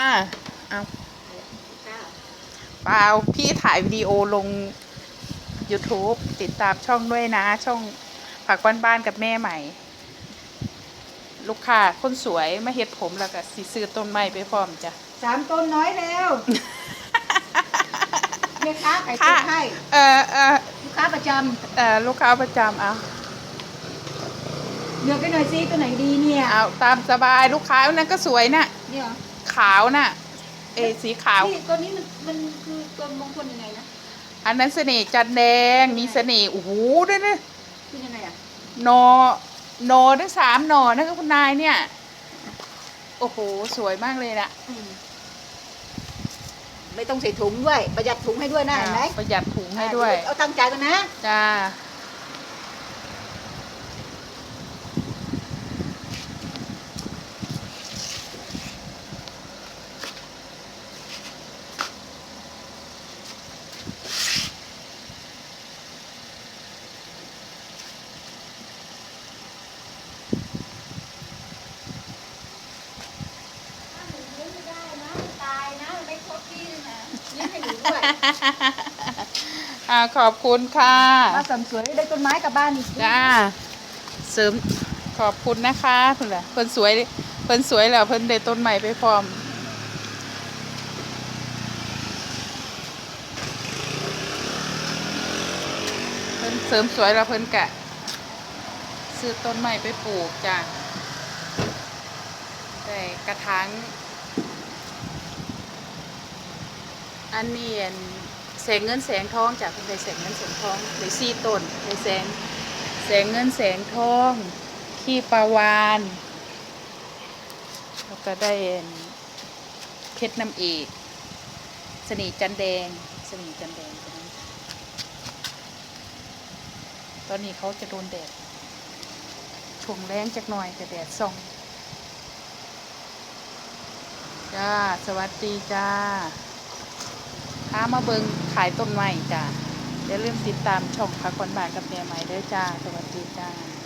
อ่าเอาเปล่าพี่ถ่ายวิดีโอลง YouTube ติดตามช่องด้วยนะ ช่องผักบ้านๆกับแม่ใหม่ ลูกค้าคนสวยมาเฮ็ดผมแล้วก็สิซื้อต้นไม้ไปพร้อมจ้ะ สามต้นน้อยแล้วแม่ค้าไก่ต้ค่ะนให้เออเออลูกค้าประจเออลูกค้าประจำเอาำเลือกให้หน่อยซิตัวไหนดีเนี่ยเอาตามสบายลูกค้านั้นก็สวยน่ะ เนี่ยเหรอ ขาวน่ะเออสีขาว นี่ตัวนี้มันมันคือตัวมงคลยังไงนะอันนั้นเสน่ห์จันแดงมีเสน่ห์โอ้โหด้วยนะคือยังไงอะหนอหนอทั้งสามหนอนะครับคุณนายเนี่ย โอ้โห สวยมากเลยนะอืมไม่ต้องใส่ถุงด้วย ประหยัดถุงให้ด้วยนะเห็นไหมอ่าประหยัดถุงให้ด้วย เอาตั้งใจกันนะ จ้าถ้าหนูเลี้ยงไม่ได้นะตายนะไม่ครบที่เลยนะเลี้ยงให้หนู ด้วยอ่าขอบคุณค่ะ มาเสริมสวยได้ต้นไม้กลับบ้านอีกจ้าเสริมขอบคุณนะคะเพิ่นล่ะเพิ่นสวยเพิ่นสวยแล้วเพิ่นได้ต้นใหม่ไปพร้อมเพิ่นเสริมสวยแล้วเพิ่นกะ ซื้อต้นใหม่ไปปลูกจ้ะได้กระถาง อันนี้อันแสงเงินแสงทองจากคุณได้แสงเงินแสงทองได้สี่ต้นได้แสงแสงเงินแสงทอง ขี้ปลาวานแล้วก็ได้อันเพชรน้ำเอกสนีจันแดงสนีจันแดงตัวนั้นตอนนี้เขาจะโดนแดดช่วงแรงจักหน่อยแต่แดดส่องจ้า สวัสดีจ้าามาเบิงขายต้นไม้จ้าอย่าลืมติดตามช่องพักคนบานกับแม่ใหม่ด้วยจ้า สวัสดีจ้า